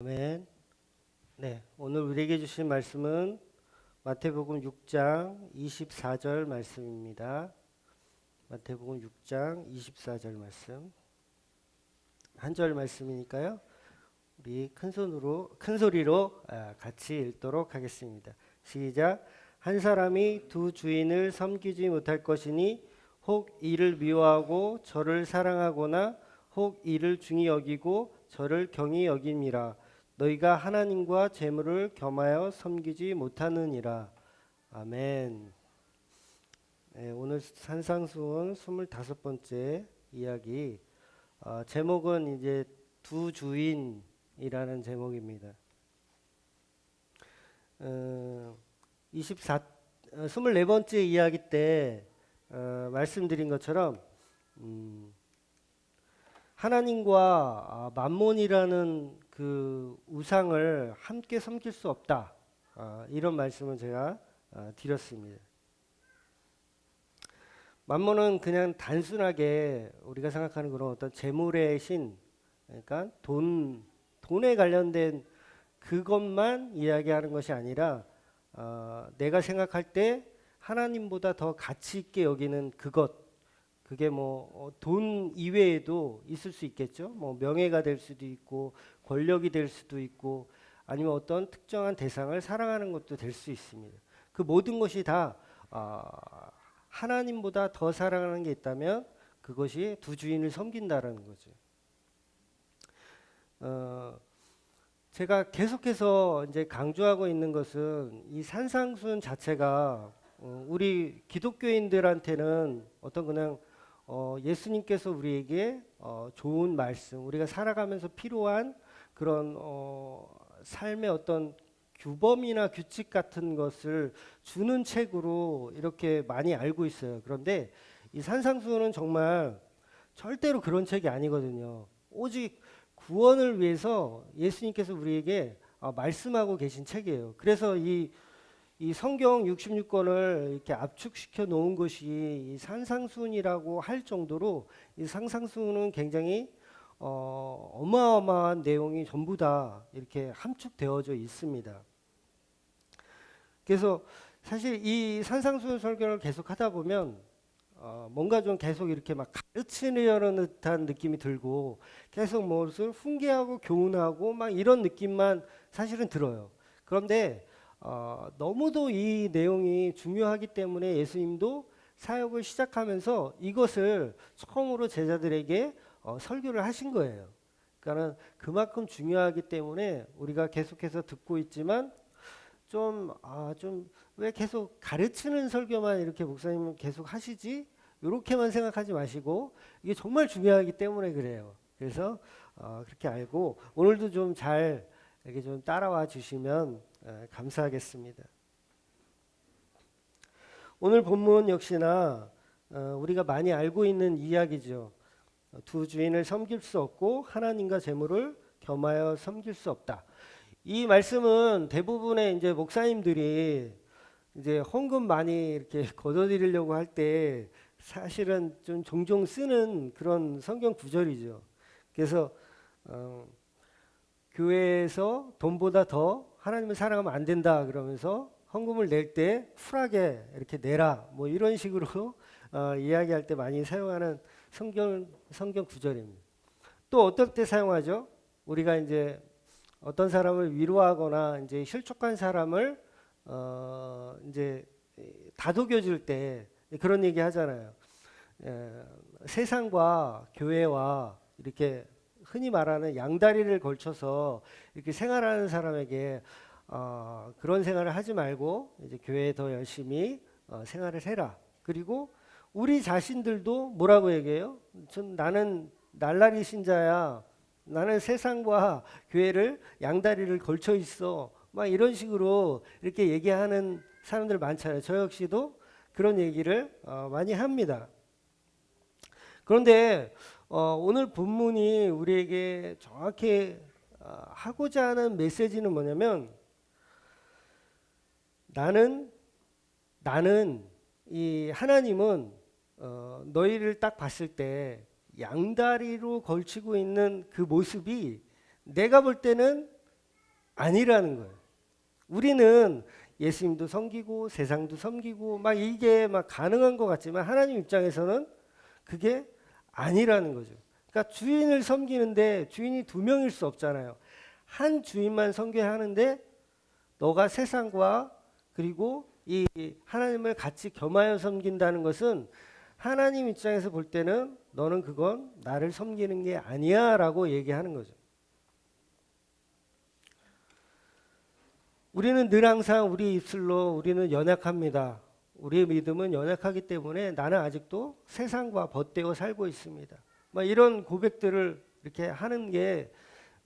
아멘. 네, 오늘 우리에게 주신 말씀은 마태복음 6장 24절 말씀입니다. 마태복음 6장 24절 말씀. 한 절 말씀이니까요. 우리 큰 손으로 큰 소리로 아, 같이 읽도록 하겠습니다. 시작. 한 사람이 두 주인을 섬기지 못할 것이니 혹 이를 미워하고 저를 사랑하거나 혹 이를 중히 여기고 저를 경히 여김이라 너희가 하나님과 재물을 겸하여 섬기지 못하느니라 아멘. 네, 오늘 산상수훈 25번째 이야기 어, 제목은 이제 두 주인이라는 제목입니다. 어, 24 어, 24번째 이야기 때 어, 말씀드린 것처럼 음, 하나님과 아, 만몬이라는 그 우상을 함께 섬길 수 없다. 아, 이런 말씀을 제가 아, 드렸습니다. 만몬은 그냥 단순하게 우리가 생각하는 그런 어떤 재물의 신, 그러니까 돈, 돈에 관련된 그것만 이야기하는 것이 아니라 어, 내가 생각할 때 하나님보다 더 가치 있게 여기는 그것, 그게 뭐 돈 이외에도 있을 수 있겠죠. 뭐 명예가 될 수도 있고 권력이 될 수도 있고 아니면 어떤 특정한 대상을 사랑하는 것도 될 수 있습니다. 그 모든 것이 다 아, 하나님보다 더 사랑하는 게 있다면 그것이 두 주인을 섬긴다라는 거죠. 어, 제가 계속해서 이제 강조하고 있는 것은 이 산상순 자체가 어, 우리 기독교인들한테는 어떤 그냥 어, 예수님께서 우리에게 어, 좋은 말씀, 우리가 살아가면서 필요한 그런 어, 삶의 어떤 규범이나 규칙 같은 것을 주는 책으로 이렇게 많이 알고 있어요. 그런데 이 산상수는 정말 절대로 그런 책이 아니거든요. 오직 구원을 위해서 예수님께서 우리에게 어, 말씀하고 계신 책이에요. 그래서 이, 이 성경 66권을 이렇게 압축시켜 놓은 것이 이 산상순이라고 할 정도로 이 상상순은 굉장히 어, 어마어마한 내용이 전부 다 이렇게 함축되어져 있습니다. 그래서 사실 이 산상순 설교를 계속 하다 보면 어, 뭔가 좀 계속 이렇게 막 가르치려는 듯한 느낌이 들고 계속 무엇을 훈계하고 교훈하고 막 이런 느낌만 사실은 들어요. 그런데 어, 너무도 이 내용이 중요하기 때문에 예수님도 사역을 시작하면서 이것을 처음으로 제자들에게 어, 설교를 하신 거예요. 그러니까는 그만큼 중요하기 때문에 우리가 계속해서 듣고 있지만 좀 아 좀 왜 계속 가르치는 설교만 이렇게 목사님은 계속 하시지? 이렇게만 생각하지 마시고 이게 정말 중요하기 때문에 그래요. 그래서 어, 그렇게 알고 오늘도 좀잘 이렇게 좀 따라와 주시면 에, 감사하겠습니다. 오늘 본문 역시나 어, 우리가 많이 알고 있는 이야기죠. 어, 두 주인을 섬길 수 없고 하나님과 재물을 겸하여 섬길 수 없다. 이 말씀은 대부분의 이제 목사님들이 이제 헌금 많이 이렇게 걷어들이려고 할 때 사실은 좀 종종 쓰는 그런 성경 구절이죠. 그래서 어, 교회에서 돈보다 더 하나님을 사랑하면 안 된다 그러면서 헌금을 낼 때 쿨하게 이렇게 내라 뭐 이런 식으로 어, 이야기할 때 많이 사용하는 성경 성경 구절입니다. 또 어떨 때 사용하죠? 우리가 이제 어떤 사람을 위로하거나 이제 실족한 사람을 어 이제 다독여 줄 때 그런 얘기 하잖아요. 에, 세상과 교회와 이렇게 흔히 말하는 양다리를 걸쳐서 이렇게 생활하는 사람에게 어, 그런 생활을 하지 말고 이제 교회에 더 열심히 어, 생활을 해라. 그리고 우리 자신들도 뭐라고 얘기해요? 전 나는 날라리 신자야. 나는 세상과 교회를 양다리를 걸쳐 있어. 막 이런 식으로 이렇게 얘기하는 사람들 많잖아요. 저 역시도 그런 얘기를 어, 많이 합니다. 그런데 어, 오늘 본문이 우리에게 정확히 어, 하고자 하는 메시지는 뭐냐면 나는 나는 이 하나님은 어, 너희를 딱 봤을 때 양다리로 걸치고 있는 그 모습이 내가 볼 때는 아니라는 거예요. 우리는 예수님도 섬기고 세상도 섬기고 막 이게 막 가능한 것 같지만 하나님 입장에서는 그게 아니라는 거죠. 그러니까 주인을 섬기는데 주인이 두 명일 수 없잖아요. 한 주인만 섬겨야 하는데 너가 세상과 그리고 이 하나님을 같이 겸하여 섬긴다는 것은 하나님 입장에서 볼 때는 너는 그건 나를 섬기는 게 아니야 라고 얘기하는 거죠. 우리는 늘 항상 우리 입술로 우리는 연약합니다. 우리의 믿음은 연약하기 때문에 나는 아직도 세상과 벗대어 살고 있습니다. 막 이런 고백들을 이렇게 하는 게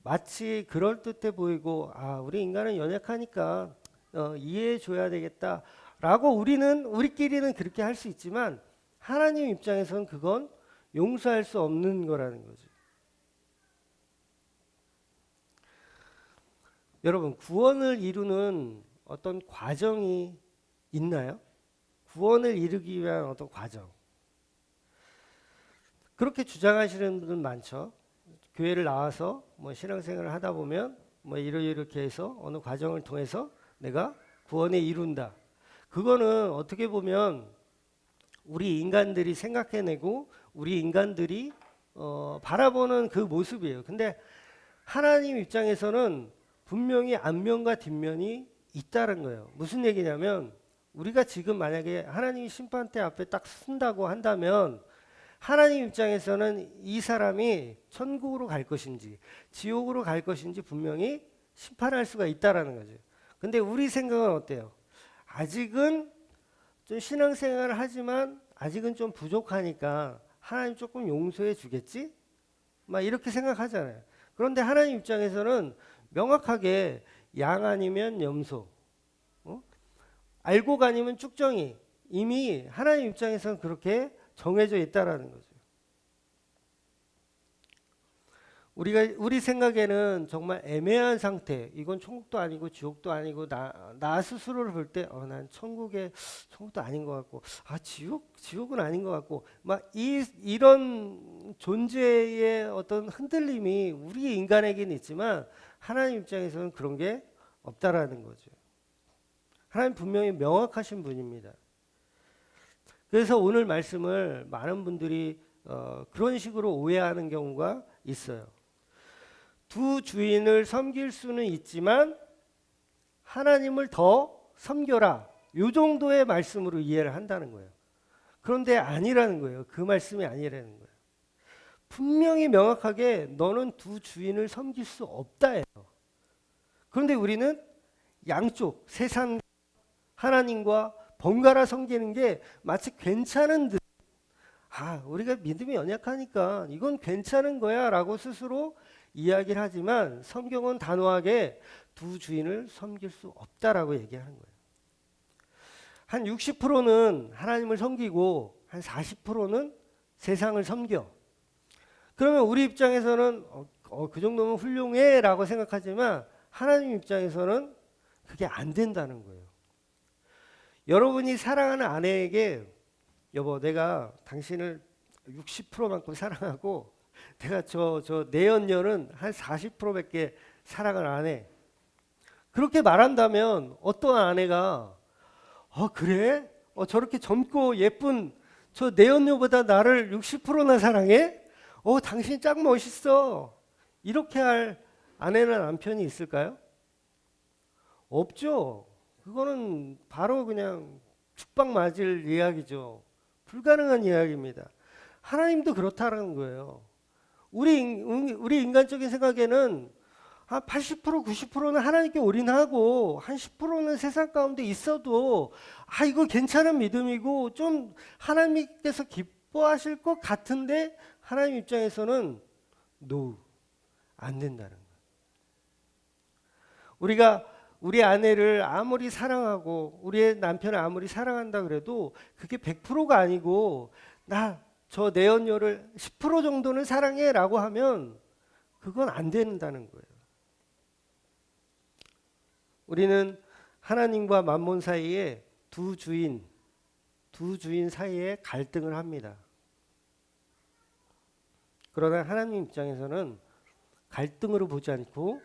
마치 그럴 듯해 보이고 아 우리 인간은 연약하니까 어, 이해해 줘야 되겠다라고 우리는 우리끼리는 그렇게 할 수 있지만 하나님 입장에서는 그건 용서할 수 없는 거라는 거죠. 여러분 구원을 이루는 어떤 과정이 있나요? 구원을 이루기 위한 어떤 과정. 그렇게 주장하시는 분들 많죠. 교회를 나와서 뭐 신앙생활을 하다 보면 뭐 이렇게 이렇게 해서 어느 과정을 통해서 내가 구원에 이룬다. 그거는 어떻게 보면 우리 인간들이 생각해내고 우리 인간들이 어, 바라보는 그 모습이에요. 근데 하나님 입장에서는 분명히 앞면과 뒷면이 있다는 거예요. 무슨 얘기냐면 우리가 지금 만약에 하나님 심판대 앞에 딱 쓴다고 한다면 하나님 입장에서는 이 사람이 천국으로 갈 것인지 지옥으로 갈 것인지 분명히 심판할 수가 있다라는 거죠. 근데 우리 생각은 어때요? 아직은 좀 신앙생활을 하지만 아직은 좀 부족하니까 하나님 조금 용서해 주겠지? 막 이렇게 생각하잖아요. 그런데 하나님 입장에서는 명확하게 양 아니면 염소, 어? 알고 가니면 쭉정이 이미 하나님 입장에서는 그렇게 정해져 있다라는 거죠. 우리가 우리 생각에는 정말 애매한 상태. 이건 천국도 아니고 지옥도 아니고 나, 나 스스로를 볼 때 어, 난 천국에 천국도 아닌 것 같고 아 지옥 지옥은 아닌 것 같고 막 이 이런 존재의 어떤 흔들림이 우리 인간에게는 있지만 하나님 입장에서는 그런 게 없다라는 거죠. 하나님 분명히 명확하신 분입니다. 그래서 오늘 말씀을 많은 분들이 어, 그런 식으로 오해하는 경우가 있어요. 두 주인을 섬길 수는 있지만 하나님을 더 섬겨라. 요 정도의 말씀으로 이해를 한다는 거예요. 그런데 아니라는 거예요. 그 말씀이 아니라는 거예요. 분명히 명확하게 너는 두 주인을 섬길 수 없다예요. 그런데 우리는 양쪽 세상 하나님과 번갈아 섬기는 게 마치 괜찮은 듯. 아, 우리가 믿음이 연약하니까 이건 괜찮은 거야 라고 스스로 이야기를 하지만 성경은 단호하게 두 주인을 섬길 수 없다라고 얘기하는 거예요. 한 60%는 하나님을 섬기고 한 40%는 세상을 섬겨. 그러면 우리 입장에서는 어, 어, 그 정도면 훌륭해 라고 생각하지만 하나님 입장에서는 그게 안 된다는 거예요. 여러분이 사랑하는 아내에게 여보 내가 당신을 60%만큼 사랑하고 내가 저 저 내연녀는 한 40%밖에 사랑을 안 해. 그렇게 말한다면 어떤 아내가 어 그래? 어 저렇게 젊고 예쁜 저 내연녀보다 나를 60%나 사랑해? 어 당신 짱 멋있어. 이렇게 할 아내나 남편이 있을까요? 없죠. 그거는 바로 그냥 죽박 맞을 이야기죠. 불가능한 이야기입니다. 하나님도 그렇다는 거예요. 우리 우리 인간적인 생각에는 한 80% 90%는 하나님께 올인하고 한 10%는 세상 가운데 있어도 아 이거 괜찮은 믿음이고 좀 하나님께서 기뻐하실 것 같은데 하나님 입장에서는 노안 된다는 거예요. 우리가 우리 아내를 아무리 사랑하고 우리 남편을 아무리 사랑한다 그래도 그게 100%가 아니고 나 저 내연녀를 10% 정도는 사랑해라고 하면 그건 안 된다는 거예요. 우리는 하나님과 만몬 사이에 두 주인 두 주인 사이에 갈등을 합니다. 그러나 하나님 입장에서는 갈등으로 보지 않고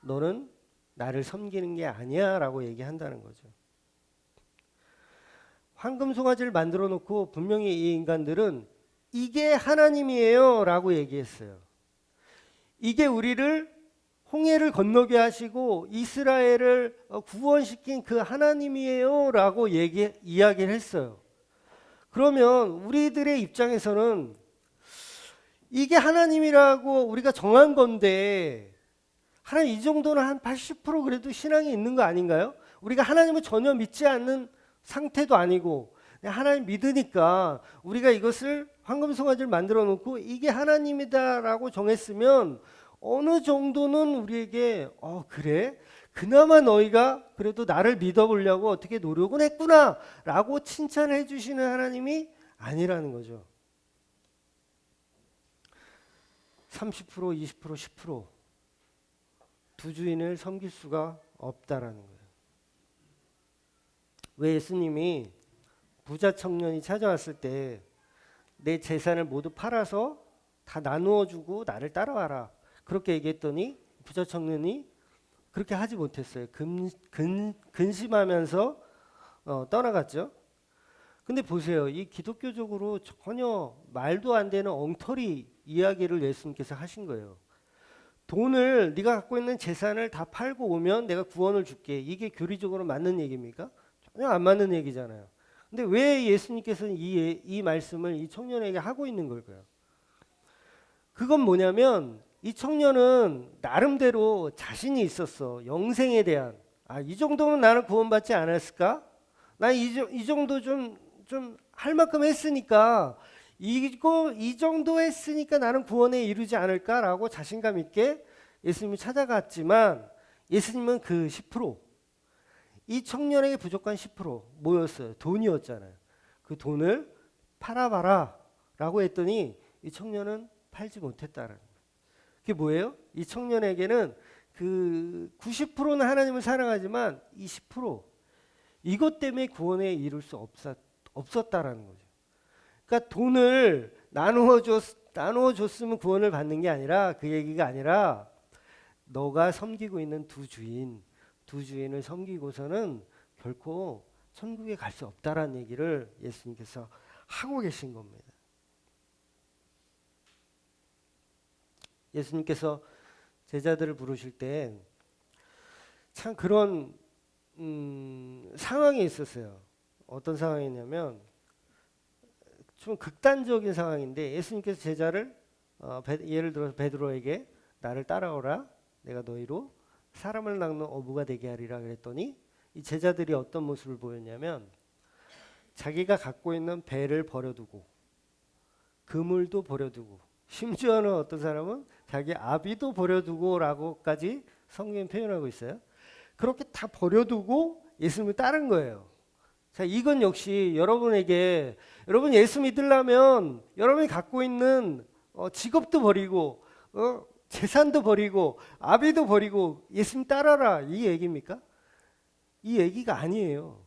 너는 나를 섬기는 게 아니야 라고 얘기한다는 거죠. 황금 송아지를 만들어 놓고 분명히 이 인간들은 이게 하나님이에요 라고 얘기했어요. 이게 우리를 홍해를 건너게 하시고 이스라엘을 어, 구원시킨 그 하나님이에요 라고 얘기 이야기를 했어요. 그러면 우리들의 입장에서는 이게 하나님이라고 우리가 정한 건데 하나님 이 정도는 한 80% 그래도 신앙이 있는 거 아닌가요? 우리가 하나님을 전혀 믿지 않는 상태도 아니고 하나님 믿으니까 우리가 이것을 황금 송아지를 만들어 놓고 이게 하나님이다라고 정했으면 어느 정도는 우리에게 어 그래 그나마 너희가 그래도 나를 믿어보려고 어떻게 노력은 했구나라고 칭찬해 주시는 하나님이 아니라는 거죠. 30% 20% 10% 두 주인을 섬길 수가 없다라는 거예요. 왜 예수님이 부자 청년이 찾아왔을 때 내 재산을 모두 팔아서 다 나누어 주고 나를 따라와라. 그렇게 얘기했더니 부자 청년이 그렇게 하지 못했어요. 근, 근, 근심하면서 어, 떠나갔죠. 근데 보세요. 이 기독교적으로 전혀 말도 안 되는 엉터리 이야기를 예수님께서 하신 거예요. 돈을 네가 갖고 있는 재산을 다 팔고 오면 내가 구원을 줄게. 이게 교리적으로 맞는 얘기입니까? 전혀 안 맞는 얘기잖아요. 근데 왜 예수님께서는 이, 이 말씀을 이 청년에게 하고 있는 걸까요? 그건 뭐냐면 이 청년은 나름대로 자신이 있었어. 영생에 대한. 아, 이 정도면 나는 구원받지 않았을까? 나 이 이 정도 좀, 좀 할 만큼 했으니까 이거 이 정도 했으니까 나는 구원에 이르지 않을까라고 자신감 있게 예수님을 찾아갔지만 예수님은 그 10%, 이 청년에게 부족한 10% 뭐였어요? 돈이었잖아요. 그 돈을 팔아봐라 라고 했더니 이 청년은 팔지 못했다는 그게 뭐예요? 이 청년에게는 그 90%는 하나님을 사랑하지만 이10% 이것 때문에 구원에 이룰 수 없었, 없었다라는 거죠. 그러니까 돈을 나누어 줬 나누어 줬으면 구원을 받는 게 아니라 그 얘기가 아니라 너가 섬기고 있는 두 주인 두 주인을 섬기고서는 결코 천국에 갈 수 없다라는 얘기를 예수님께서 하고 계신 겁니다. 예수님께서 제자들을 부르실 때 참 그런 음, 상황이 있었어요. 어떤 상황이냐면 좀 극단적인 상황인데 예수님께서 제자를 어, 베, 예를 들어서 베드로에게 나를 따라오라 내가 너희로 사람을 낚는 어부가 되게 하리라 그랬더니 이 제자들이 어떤 모습을 보였냐면 자기가 갖고 있는 배를 버려두고 그물도 버려두고 심지어는 어떤 사람은 자기 아비도 버려두고라고까지 성경 표현하고 있어요. 그렇게 다 버려두고 예수님을 따른 거예요. 자, 이건 역시 여러분에게 여러분 예수 믿으려면 여러분이 갖고 있는 어, 직업도 버리고 어, 재산도 버리고 아비도 버리고 예수님 따라라 이 얘기입니까? 이 얘기가 아니에요.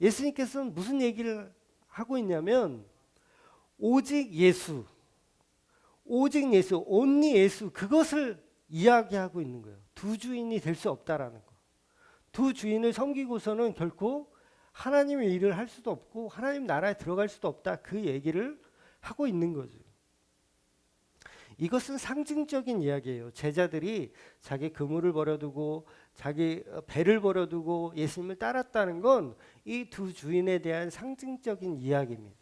예수님께서는 무슨 얘기를 하고 있냐면 오직 예수 오직 예수, 온리 예수 그것을 이야기하고 있는 거예요. 두 주인이 될 수 없다라는 거. 두 주인을 섬기고서는 결코 하나님의 일을 할 수도 없고 하나님 나라에 들어갈 수도 없다. 그 얘기를 하고 있는 거죠. 이것은 상징적인 이야기예요. 제자들이 자기 그물을 버려두고 자기 배를 버려두고 예수님을 따랐다는 건 이 두 주인에 대한 상징적인 이야기입니다.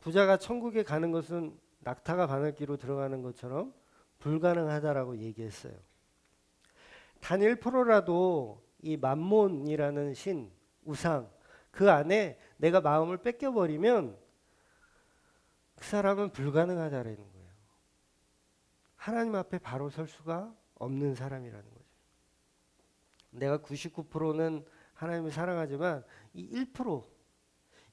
부자가 천국에 가는 것은 낙타가 바늘기로 들어가는 것처럼 불가능하다라고 얘기했어요. 단 1%라도 이 만몬이라는 신 우상 그 안에 내가 마음을 뺏겨 버리면 그 사람은 불가능하다라는 거예요. 하나님 앞에 바로 설 수가 없는 사람이라는 거죠. 내가 99%는 하나님을 사랑하지만 이 1%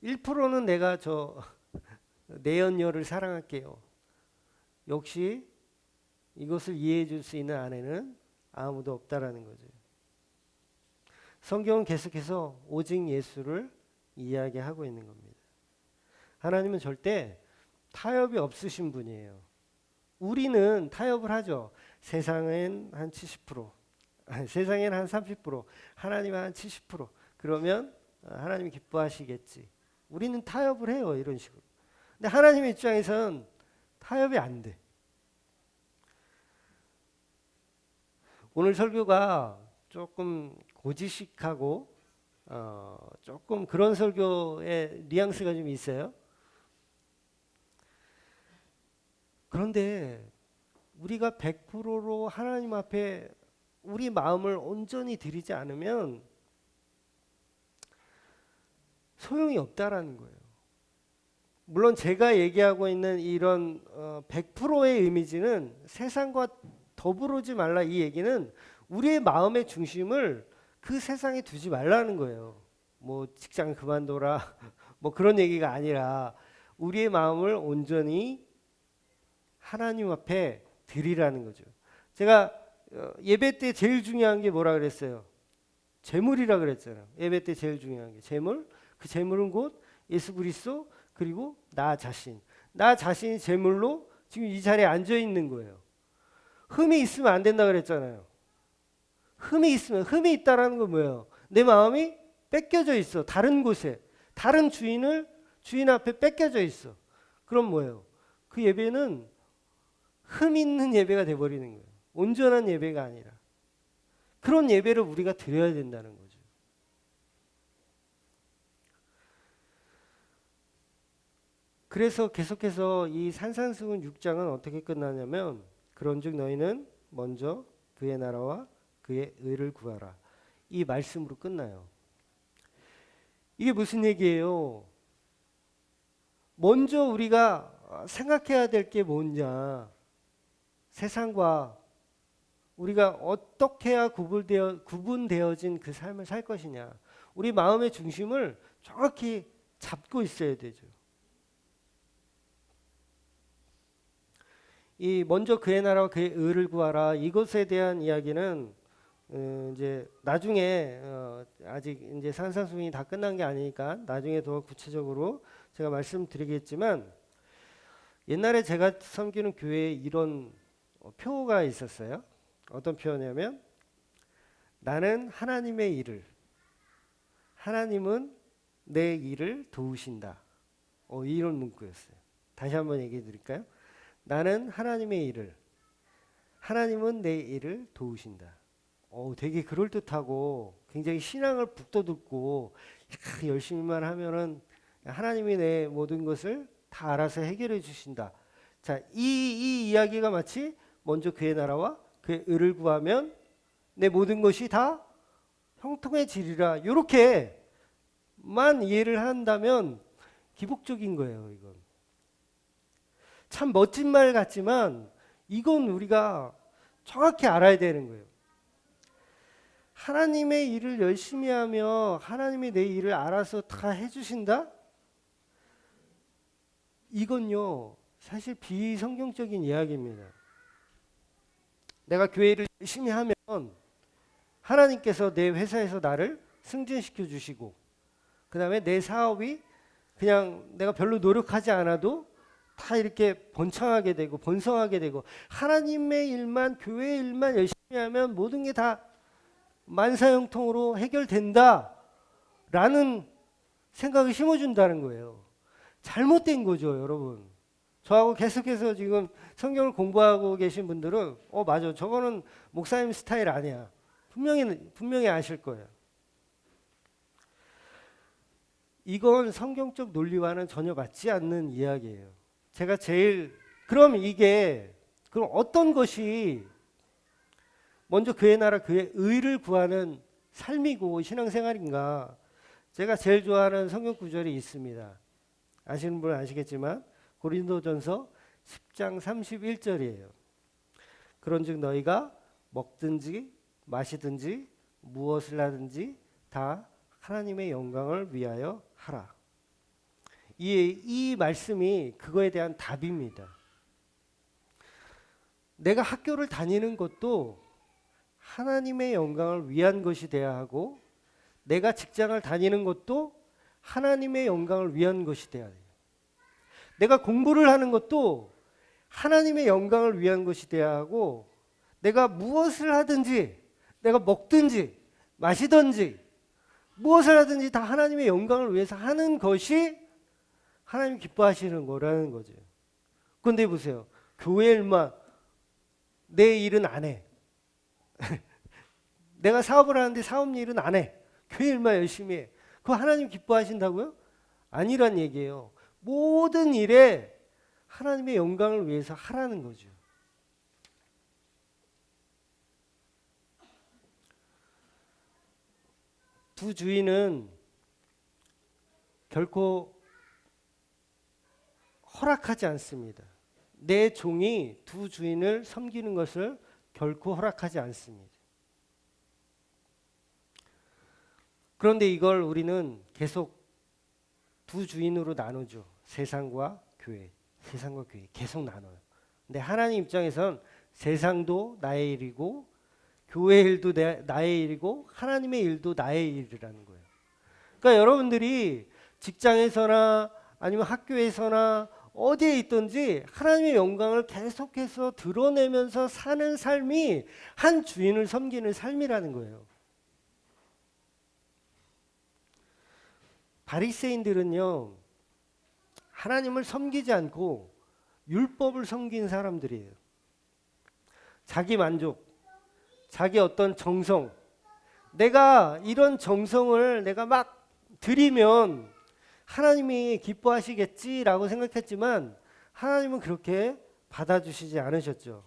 1%는 내가 저 내연녀를 사랑할게요. 역시 이것을 이해해 줄 수 있는 아내는 아무도 없다라는 거죠. 성경은 계속해서 오직 예수를 이야기하고 있는 겁니다. 하나님은 절대 타협이 없으신 분이에요. 우리는 타협을 하죠. 세상엔 한 70%, 아니, 세상엔 한 30%, 하나님은 한 70%. 그러면 어, 하나님이 기뻐하시겠지. 우리는 타협을 해요, 이런 식으로. 근데 하나님 입장에서는 타협이 안 돼. 오늘 설교가 조금 고지식하고 어, 조금 그런 설교의 뉘앙스가 좀 있어요. 그런데 우리가 100%로 하나님 앞에 우리 마음을 온전히 드리지 않으면 소용이 없다라는 거예요. 물론 제가 얘기하고 있는 이런 어, 100%의 이미지는 세상과 더불어지 말라 이 얘기는 우리의 마음의 중심을 그 세상에 두지 말라는 거예요. 뭐 직장 그만둬라 뭐 그런 얘기가 아니라 우리의 마음을 온전히 하나님 앞에 드리라는 거죠. 제가 어, 예배 때 제일 중요한 게 뭐라 그랬어요? 재물이라 그랬잖아요. 예배 때 제일 중요한 게 재물. 그 재물은 곧 예수 그리스도 그리고 나 자신. 나 자신이 재물로 지금 이 자리에 앉아 있는 거예요. 흠이 있으면 안 된다 그랬잖아요. 흠이 있으면 흠이 있다라는 건 뭐예요? 내 마음이 뺏겨져 있어. 다른 곳에. 다른 주인을 주인 앞에 뺏겨져 있어. 그럼 뭐예요? 그 예배는 흠 있는 예배가 돼 버리는 거예요. 온전한 예배가 아니라. 그런 예배를 우리가 드려야 된다는 거죠. 그래서 계속해서 이 산산수훈 6장은 어떻게 끝나냐면 그런즉 너희는 먼저 그의 나라와 그의 의를 구하라. 이 말씀으로 끝나요. 이게 무슨 얘기예요? 먼저 우리가 생각해야 될 게 뭐냐? 세상과 우리가 어떻게 해야 구분되어, 구분되어진 그 삶을 살 것이냐. 우리 마음의 중심을 정확히 잡고 있어야 되죠. 이 먼저 그의 나라와 그의 의를 구하라 이것에 대한 이야기는 어, 이제 나중에 어, 아직 이제 산산수훈이 다 끝난 게 아니니까 나중에 더 구체적으로 제가 말씀드리겠지만 옛날에 제가 섬기는 교회에 이런 어, 표가 있었어요. 어떤 표냐면 나는 하나님의 일을 하나님은 내 일을 도우신다. 어, 이런 문구였어요. 다시 한번 얘기해 드릴까요? 나는 하나님의 일을 하나님은 내 일을 도우신다. 어, 되게 그럴 듯하고 굉장히 신앙을 북돋고 야, 열심히만 하면은 하나님이 내 모든 것을 다 알아서 해결해 주신다. 자, 이, 이 이야기가 마치 먼저 그의 나라와 그의 의를 구하면 내 모든 것이 다 형통해지리라. 이렇게만 이해를 한다면 기복적인 거예요, 이건. 참 멋진 말 같지만 이건 우리가 정확히 알아야 되는 거예요. 하나님의 일을 열심히 하며 하나님이 내 일을 알아서 다 해주신다? 이건요, 사실 비성경적인 이야기입니다. 내가 교회를 열심히 하면 하나님께서 내 회사에서 나를 승진시켜 주시고, 그 다음에 내 사업이 그냥 내가 별로 노력하지 않아도 다 이렇게 번창하게 되고 번성하게 되고 하나님의 일만 교회 일만 열심히 하면 모든 게 다 만사형통으로 해결된다라는 생각을 심어준다는 거예요. 잘못된 거죠, 여러분. 저하고 계속해서 지금 성경을 공부하고 계신 분들은 어 맞아, 저거는 목사님 스타일 아니야. 분명히 분명히 아실 거예요. 이건 성경적 논리와는 전혀 맞지 않는 이야기예요. 제가 제일 그럼 이게 그럼 어떤 것이 먼저 그의 나라 그의 의를 구하는 삶이고 신앙생활인가? 제가 제일 좋아하는 성경 구절이 있습니다. 아시는 분은 아시겠지만 고린도전서 10장 31절이에요. 그런즉 너희가 먹든지 마시든지 무엇을 하든지 다 하나님의 영광을 위하여 하라. 이, 이 말씀이 그거에 대한 답입니다. 내가 학교를 다니는 것도 하나님의 영광을 위한 것이 되어야 하고 내가 직장을 다니는 것도 하나님의 영광을 위한 것이 되어야 돼요. 내가 공부를 하는 것도 하나님의 영광을 위한 것이 되어야 하고 내가 무엇을 하든지 내가 먹든지 마시든지 무엇을 하든지 다 하나님의 영광을 위해서 하는 것이 하나님 기뻐하시는 거라는 거죠. 그런데 보세요. 교회 일만 내 일은 안 해. 내가 사업을 하는데 사업 일은 안 해. 교회 일만 열심히 해. 그거 하나님 기뻐하신다고요? 아니란 얘기예요. 모든 일에 하나님의 영광을 위해서 하라는 거죠. 두 주인은 결코 허락하지 않습니다. 내 종이 두 주인을 섬기는 것을 결코 허락하지 않습니다. 그런데 이걸 우리는 계속 두 주인으로 나누죠. 세상과 교회, 세상과 교회 계속 나눠요. 근데 하나님 입장에선 세상도 나의 일이고 교회 일도 내, 나의 일이고 하나님의 일도 나의 일이라는 거예요. 그러니까 여러분들이 직장에서나 아니면 학교에서나 어디에 있든지 하나님의 영광을 계속해서 드러내면서 사는 삶이 한 주인을 섬기는 삶이라는 거예요. 바리새인들은요 하나님을 섬기지 않고 율법을 섬긴 사람들이에요. 자기 만족, 자기 어떤 정성, 내가 이런 정성을 내가 막 드리면 하나님이 기뻐하시겠지라고 생각했지만 하나님은 그렇게 받아주시지 않으셨죠.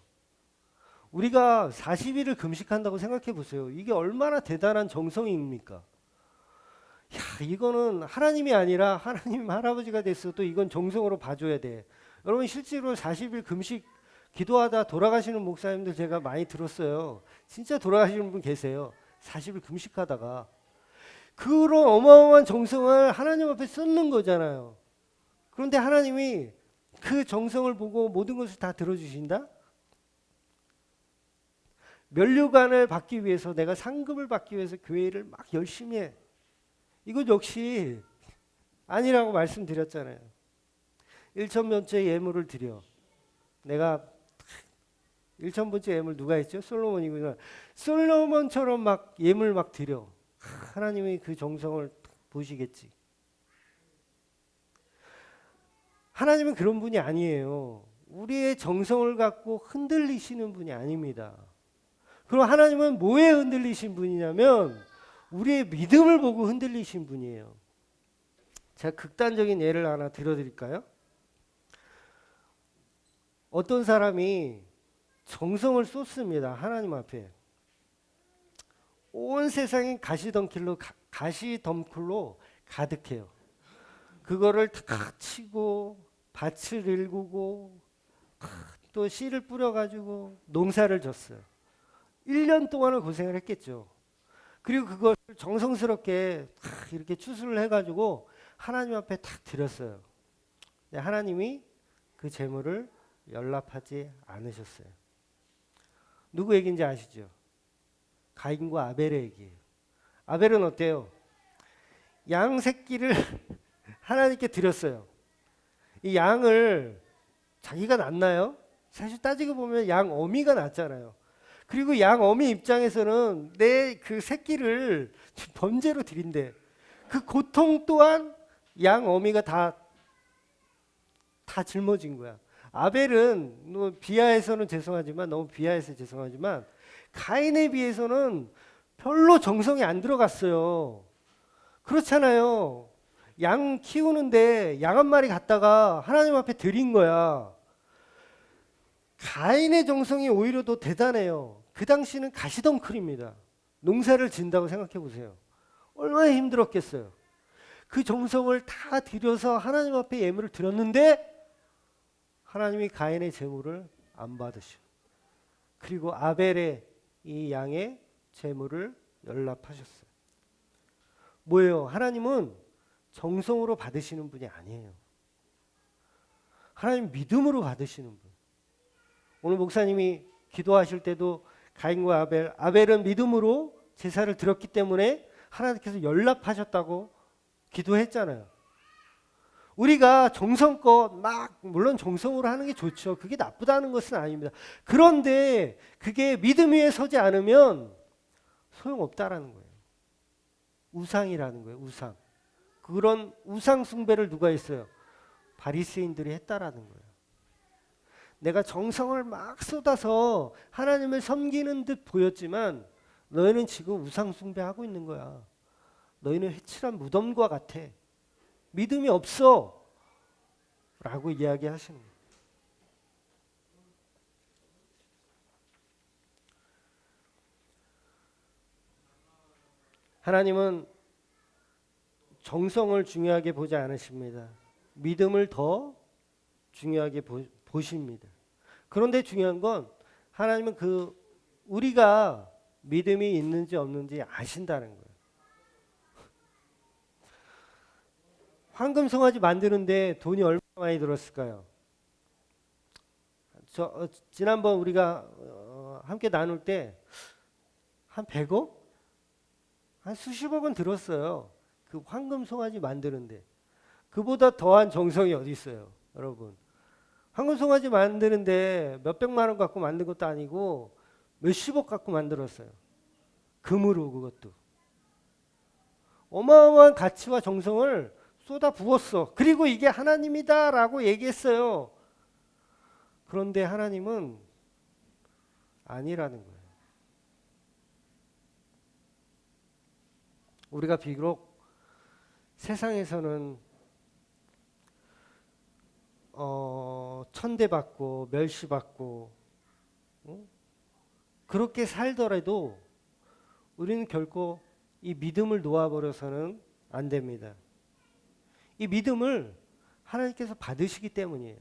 우리가 40일을 금식한다고 생각해 보세요. 이게 얼마나 대단한 정성입니까? 야, 이거는 하나님이 아니라 하나님 할아버지가 됐어도 이건 정성으로 봐줘야 돼. 여러분 실제로 40일 금식 기도하다 돌아가시는 목사님들 제가 많이 들었어요. 진짜 돌아가시는 분 계세요. 40일 금식하다가 그런 어마어마한 정성을 하나님 앞에 쏟는 거잖아요. 그런데 하나님이 그 정성을 보고 모든 것을 다 들어주신다? 면류관을 받기 위해서 내가 상급을 받기 위해서 교회를 막 열심히 해. 이것 역시 아니라고 말씀드렸잖아요. 1천번째 예물을 드려. 내가 1천번째 예물 누가 했죠? 솔로몬이구나. 솔로몬처럼 막 예물 막 드려. 하나님이 그 정성을 보시겠지. 하나님은 그런 분이 아니에요. 우리의 정성을 갖고 흔들리시는 분이 아닙니다. 그럼 하나님은 뭐에 흔들리신 분이냐면 우리의 믿음을 보고 흔들리신 분이에요. 제가 극단적인 예를 하나 들어드릴까요? 어떤 사람이 정성을 쏟습니다. 하나님 앞에. 온 세상이 가시덤길로 가, 가시덤불로 가득해요. 그거를 탁 치고 밭을 일구고 또 씨를 뿌려가지고 농사를 졌어요. 1년 동안을 고생을 했겠죠. 그리고 그걸 정성스럽게 탁 이렇게 추수를 해가지고 하나님 앞에 탁 드렸어요. 하나님이 그 재물을 연락하지 않으셨어요. 누구 얘기인지 아시죠? 가인과 아벨의 얘기예요. 아벨은 어때요? 양 새끼를 하나님께 드렸어요. 이 양을 자기가 낳나요? 사실 따지고 보면 양 어미가 낳잖아요. 그리고 양 어미 입장에서는 내 그 새끼를 범죄로 드린대. 그 고통 또한 양 어미가 다, 다 짊어진 거야. 아벨은 뭐 비하해서는 죄송하지만 너무 비하해서 죄송하지만 가인에 비해서는 별로 정성이 안 들어갔어요. 그렇잖아요. 양 키우는데 양 한 마리 갖다가 하나님 앞에 드린 거야. 가인의 정성이 오히려 더 대단해요. 그 당시는 가시덩클입니다. 농사를 진다고 생각해 보세요. 얼마나 힘들었겠어요. 그 정성을 다 들여서 하나님 앞에 예물을 드렸는데 하나님이 가인의 제물을 안 받으셔. 그리고 아벨의 이 양의 제물을 연락하셨어요. 뭐예요? 하나님은 정성으로 받으시는 분이 아니에요. 하나님 믿음으로 받으시는 분. 오늘 목사님이 기도하실 때도 가인과 아벨, 아벨은 믿음으로 제사를 드렸기 때문에 하나님께서 연락하셨다고 기도했잖아요. 우리가 정성껏 막 물론 정성으로 하는 게 좋죠. 그게 나쁘다는 것은 아닙니다. 그런데 그게 믿음 위에 서지 않으면 소용없다라는 거예요. 우상이라는 거예요. 우상. 그런 우상 숭배를 누가 했어요? 바리새인들이 했다라는 거예요. 내가 정성을 막 쏟아서 하나님을 섬기는 듯 보였지만 너희는 지금 우상 숭배하고 있는 거야. 너희는 회칠한 무덤과 같아. 믿음이 없어. 라고 이야기하시는. 하나님은 정성을 중요하게 보지 않으십니다. 믿음을 더 중요하게 보, 보십니다. 그런데 중요한 건 하나님은 그 우리가 믿음이 있는지 없는지 아신다는 거예요. 황금 송아지 만드는데 돈이 얼마나 많이 들었을까요? 저 어, 지난번 우리가 어, 함께 나눌 때 한 100억? 한 수십억은 들었어요. 그 황금 송아지 만드는데 그보다 더한 정성이 어디 있어요, 여러분? 황금 송아지 만드는데 몇 백만 원 갖고 만든 것도 아니고 몇십억 갖고 만들었어요. 금으로 그것도 어마어마한 가치와 정성을 쏟아 부었어. 그리고 이게 하나님이다 라고 얘기했어요. 그런데 하나님은 아니라는 거예요. 우리가 비록 세상에서는 어, 천대받고 멸시받고 어? 그렇게 살더라도 우리는 결코 이 믿음을 놓아버려서는 안 됩니다. 이 믿음을 하나님께서 받으시기 때문이에요.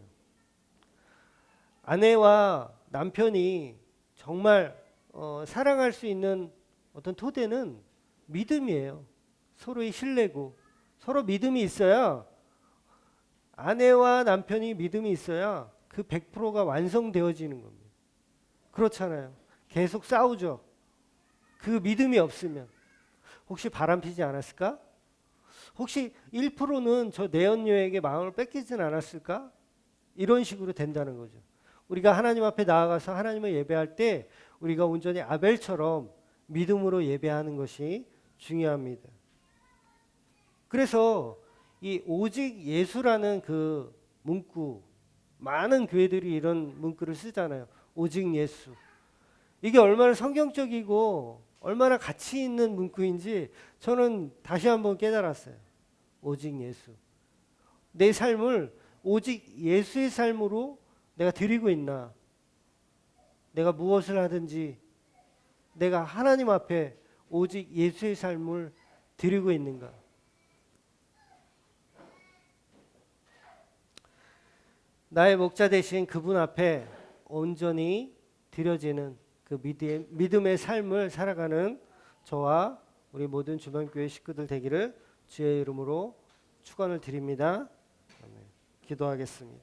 아내와 남편이 정말 어, 사랑할 수 있는 어떤 토대는 믿음이에요. 서로의 신뢰고 서로 믿음이 있어야 아내와 남편이 믿음이 있어야 그 100%가 완성되어지는 겁니다. 그렇잖아요. 계속 싸우죠. 그 믿음이 없으면 혹시 바람 피지 않았을까? 혹시 1%는 저 내연녀에게 마음을 뺏기진 않았을까? 이런 식으로 된다는 거죠. 우리가 하나님 앞에 나아가서 하나님을 예배할 때 우리가 온전히 아벨처럼 믿음으로 예배하는 것이 중요합니다. 그래서 이 오직 예수라는 그 문구 많은 교회들이 이런 문구를 쓰잖아요. 오직 예수. 이게 얼마나 성경적이고 얼마나 가치 있는 문구인지 저는 다시 한번 깨달았어요. 오직 예수. 내 삶을 오직 예수의 삶으로 내가 드리고 있나? 내가 무엇을 하든지 내가 하나님 앞에 오직 예수의 삶을 드리고 있는가? 나의 목자 대신 그분 앞에 온전히 드려지는 그 믿음, 믿음의 삶을 살아가는 저와 우리 모든 주변교회 식구들 되기를 주의 이름으로 축원을 드립니다. 기도하겠습니다.